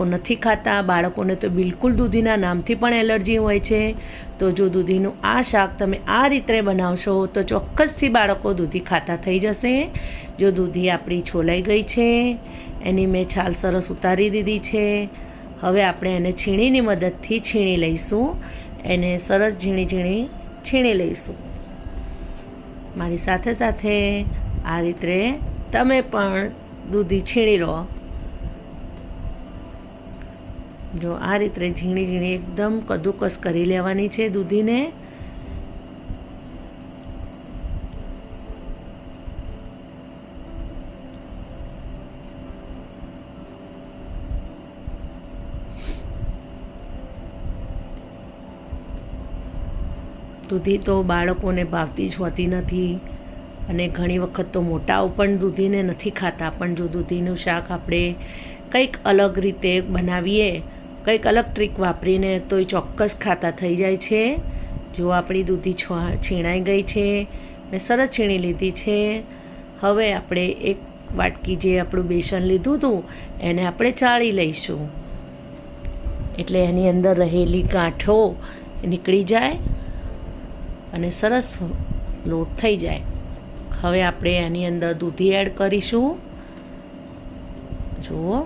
બાળકો નથી ખાતા, બાળકોને તો બિલકુલ દૂધીના નામથી પણ એલર્જી હોય છે. તો જો દૂધીનું આ શાક તમે આ રીતે બનાવશો, તો ચોક્કસથી બાળકો દૂધી ખાતા થઈ જશે. જો દૂધી આપણી છોલાઈ ગઈ છે, એની મેં છાલ સરસ ઉતારી દીધી છે. હવે આપણે એને છીણીની મદદથી છીણી લઈશું. એને સરસ ઝીણી ઝીણી છીણી લઈશું. મારી સાથે સાથે આ રીતે તમે પણ દૂધી છીણી લો. જો આ રીતે ઝીણી ઝીણી એકદમ કદુકસ કરી લેવાની છે દૂધીને. દૂધી તો બાળકોને ભાવતી જ હોતી નથી અને ઘણી વખત તો મોટાઓ પણ દૂધીને નથી ખાતા. પણ જો દૂધીનું શાક આપણે કંઈક અલગ રીતે બનાવીએ કંઈક અલગ ટ્રીક વાપરીને તો એ ચોક્કસ ખાતા થઈ જાય છે. જો આપણી દૂધી છીણાઈ ગઈ છે, મેં સરસ છીણી લીધી છે. હવે આપણે એક વાટકી જે આપણું બેસન લીધું હતું, એને આપણે ચાળી લઈશું. એટલે એની અંદર રહેલી ગાંઠો નીકળી જાય અને સરસ લોટ થઈ જાય. હવે આપણે એની અંદર દૂધી એડ કરીશું. જુઓ.